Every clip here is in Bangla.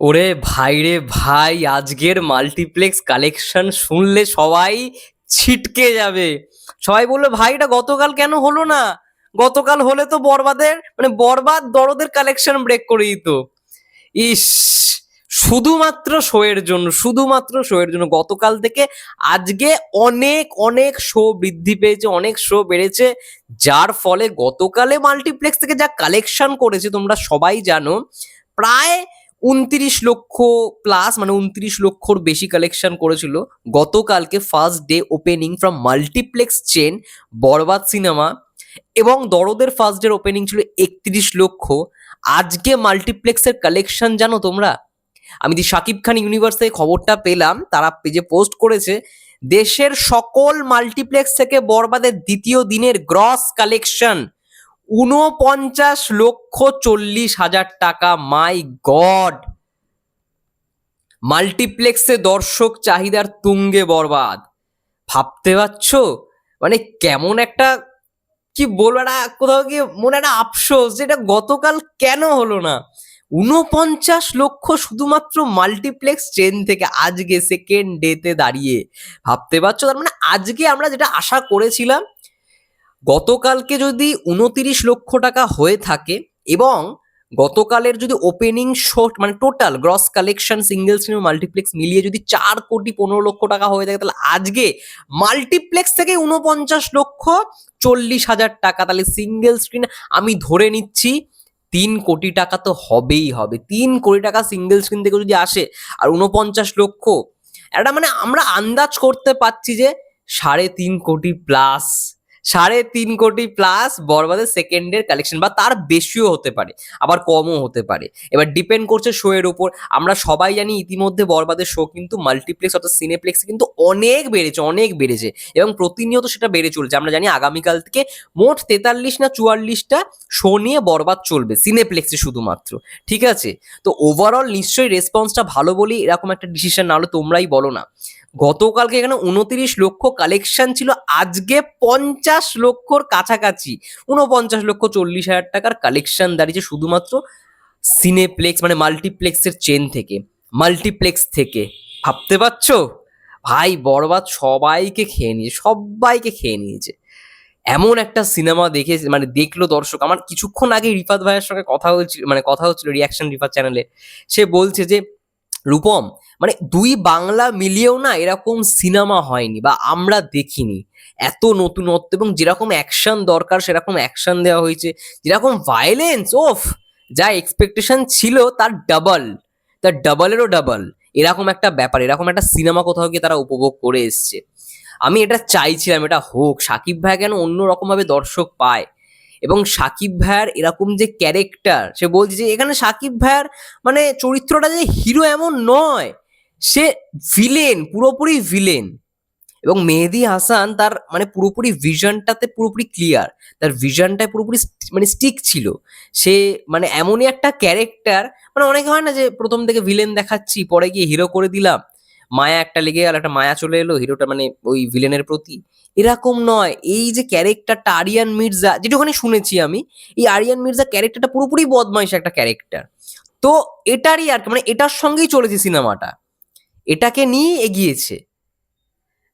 ওরে ভাই রে ভাই, আজকের মাল্টিপ্লেক্স কালেকশন শুনলে সবাই ছিটকে যাবে। সবাই বলল, ভাই, এটা গতকাল কেন হলো না? গতকাল হলে তো বরবাদের মানে বরবাদ দরদের কালেকশন ব্রেক করে দিত। ইস, শুধুমাত্র শো এর জন্য, শুধুমাত্র শো এর জন্য। গতকাল থেকে আজকে অনেক অনেক শো বৃদ্ধি পেয়েছে, অনেক শো বেড়েছে। যার ফলে গতকালে মাল্টিপ্লেক্স থেকে যা কালেকশন করেছে তোমরা সবাই জানো, প্রায় উনত্রিশ লক্ষ প্লাস মানে উনত্রিশ লক্ষর বেশি কালেকশন করেছিল। গতকালকে first day opening from multiplex chain Barbaad cinema এবং দরদের ফার্স্ট ডের ওপেনিং ছিল একত্রিশ লক্ষ। আজকে মাল্টিপ্লেক্সের কালেকশন জানো তোমরা? আমি যে শাকিব খান ইউনিভার্স থেকে খবরটা পেলাম, তারা পেজে পোস্ট করেছে, দেশের সকল মাল্টিপ্লেক্স থেকে বরবাদের দ্বিতীয় দিনের গ্রস কালেকশন উনপঞ্চাশ লক্ষ চল্লিশ হাজার টাকা মাই গড মাল্টিপ্লেক্সে দর্শক চাহিদার তুঙ্গে বরবাদ। ভাবতে পারছ? মানে কেমন একটা, কি বলব, একটা কোথাও গিয়ে মনে একটা আফসোস যেটা গতকাল কেন হলো না? উনপঞ্চাশ লক্ষ শুধুমাত্র মাল্টিপ্লেক্স চেন থেকে আজকে সেকেন্ড ডেতে দাঁড়িয়ে। ভাবতে পারছ? তার মানে আজকে আমরা যেটা আশা করেছিলাম গতকালকে যদি উনতিরিশ লক্ষ টাকা হয়ে থাকে এবং গতকালের যদি ওপেনিং শো মানে total gross collection single screen multiplex মিলিয়ে যদি চার কোটি পনেরো লক্ষ টাকা হয়ে থাকে, তাহলে আজকে মাল্টিপ্লেক্স থেকে উনপঞ্চাশ লক্ষ চল্লিশ হাজার টাকা, তাহলে সিঙ্গেল স্ক্রিন আমি ধরে নিচ্ছি তিন কোটি টাকা তো হবেই হবে। তিন কোটি টাকা সিঙ্গেল স্ক্রিন থেকে যদি আসে আর উনপঞ্চাশ লক্ষ, একটা মানে আমরা আন্দাজ করতে পারছি যে সাড়ে তিন কোটি প্লাস সাড়ে তিন কোটি প্লাস বরবাদের সেকেন্ডের কালেকশন বা তার বেশিও হতে পারে, আবার কমও হতে পারে। এবার ডিপেন্ড করছে শো এর উপর। আমরা সবাই জানি ইতিমধ্যে বরবাদের শো কিন্তু মাল্টিপ্লেক্স অর্থাৎ সিনেপ্লেক্স কিন্তু অনেক বেড়েছে অনেক বেড়েছে এবং প্রতিনিয়ত সেটা বেড়ে চলছে। আমরা জানি আগামীকাল থেকে মোট তেতাল্লিশ না চুয়াল্লিশটা শো নিয়ে বরবাদ চলবে সিনেপ্লেক্সে শুধুমাত্র। ঠিক আছে? তো ওভারঅল নিশ্চয়ই রেসপন্সটা ভালো বলেই এরকম একটা ডিসিশন না হলে তোমরাই বলো না। গতকালকে এখানে উনতিরিশ লক্ষ কালেকশন ছিল। আজকে পঞ্চাশ লক্ষর কাছাকাছি, উনপঞ্চাশ লক্ষ চল্লিশ হাজার টাকার কালেকশন দাঁড়িয়েছে শুধুমাত্র সিনেপ্লেক্স মানে মাল্টিপ্লেক্সের চেন থেকে। মাল্টিপ্লেক্স থেকে। ভাবতে পারছ? ভাই, বরবাদ সবাইকে খেয়ে নিয়েছে, সবাইকে খেয়ে নিয়েছে। এমন একটা সিনেমা দেখে মানে দেখল দর্শক। আমার কিছুক্ষণ আগে রিফাত ভাইয়ের সঙ্গে কথা হয়েছিল মানে কথা হচ্ছিল রিয়াকশন রিফাত চ্যানেলে সে বলছে যে রূপম মানে দুই বাংলা মিলিয়েও না এরকম সিনেমা হয়নি বা আমরা দেখিনি। এত নতুনত্ব এবং যেরকম অ্যাকশন দরকার, সেরকম অ্যাকশন দেওয়া হয়েছে, যেরকম ভায়োলেন্স ওফ! যা এক্সপেকটেশন ছিল তার ডাবল তার ডাবলেরও ডাবল এরকম একটা ব্যাপার, এরকম একটা সিনেমা কোথাও গিয়ে তারা উপভোগ করে এসছে। আমি এটা চাইছিলাম, এটা হোক, সাকিব ভাই কেন অন্যরকমভাবে দর্শক পায়? এবং সাকিব ভাইয়ার এরকম যে ক্যারেক্টার সে বলছে যে এখানে সাকিব ভাইয়ার মানে চরিত্রটা যে হিরো এমন নয়, সে ভিলেন পুরোপুরি ভিলেন এবং মেহেদি হাসান তার মানে পুরোপুরি ভিশনটাতে পুরোপুরি ক্লিয়ার তার ভিশনটায় পুরোপুরি মানে স্টিক ছিল। সে মানে এমনই একটা ক্যারেক্টার মানে অনেকে হয় না যে প্রথম থেকে ভিলেন দেখাচ্ছি, পরে গিয়ে হিরো করে দিলাম মায়া একটা লেগে গেল, একটা মায়া চলে এলো, হিরোটা মানে ওই ভিলেনের প্রতি। এরকম নয়, এই যে ক্যারেক্টারটা আরিয়ান মির্জা যেটুখানি শুনেছি আমি, এই আরিয়ান মির্জা ক্যারেক্টারটা পুরোপুরি বদমাইশ একটা ক্যারেক্টার তো এটারই আর মানে এটার সঙ্গেই চলেছে সিনেমাটা। এটাকে নিয়ে এগিয়েছে।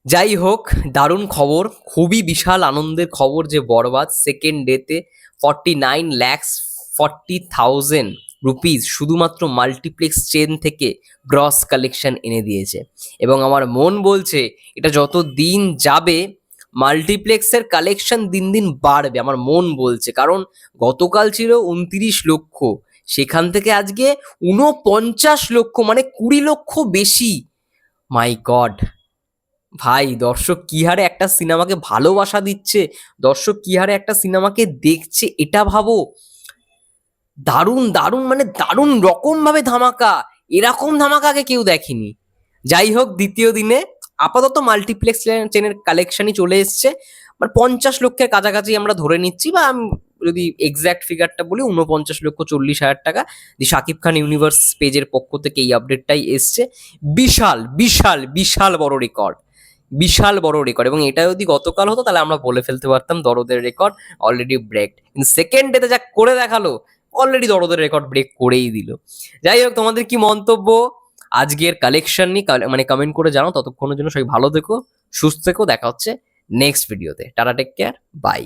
যাই হোক, দারুণ খবর, খুবই বিশাল আনন্দের খবর যে বরবাদ সেকেন্ড ডেতে forty nine lakhs forty thousand rupees শুধুমাত্র মাল্টিপ্লেক্স চেন থেকে গ্রস কালেকশন এনে দিয়েছে। এবং আমার মন বলছে, এটা যত দিন যাবে মাল্টিপ্লেক্সের কালেকশন দিন দিন বাড়বে, আমার মন বলছে। কারণ গতকাল ছিল উনত্রিশ লক্ষ, সেখান থেকে আজকে উনপঞ্চাশ লক্ষ মানে কুড়ি লক্ষ বেশি। মাই গড ভাই, দর্শক কি হারে একটা সিনেমাকে ভালোবাসা দিচ্ছে, দর্শক কি হারে একটা সিনেমাকে দেখছে, এটা ভাবো। দারুণ দারুণ মানে দারুণ রকম ভাবে ধামাকা। এরকম ধামাকা আগে কেউ দেখেনি। যাই হোক, দ্বিতীয় দিনে আপাতত মাল্টিপ্লেক্স চেনের কালেকশনই চলে এসছে। মানে পঞ্চাশ লক্ষের কাছাকাছি আমরা ধরে নিচ্ছি বা আমি যদি এক্স্যাক্ট ফিগারটা বলি উনপঞ্চাশ লক্ষ চল্লিশ হাজার টাকা। যে শাকিব খান ইউনিভার্স পেজের পক্ষ থেকে এই আপডেটটাই এসছে। বিশাল বিশাল বিশাল বড় রেকর্ড বিশাল বড় রেকর্ড এবং এটা যদি গতকাল হতো, তাহলে আমরা বলে ফেলতে পারতাম দরদের রেকর্ড অলরেডি ব্রেক সেকেন্ড ডেতে যা করে দেখাল অলরেডি দরদের রেকর্ড ব্রেক করেই দিল। যাই হোক, তোমাদের কি মন্তব্য? আজকের কালেকশন নিয়ে মানে কমেন্ট করে জানাও। ততক্ষণের জন্য সবাই ভালো থেকো, সুস্থ থেকো। দেখা হচ্ছে নেক্সট ভিডিওতে টাটা টেক কেয়ার বাই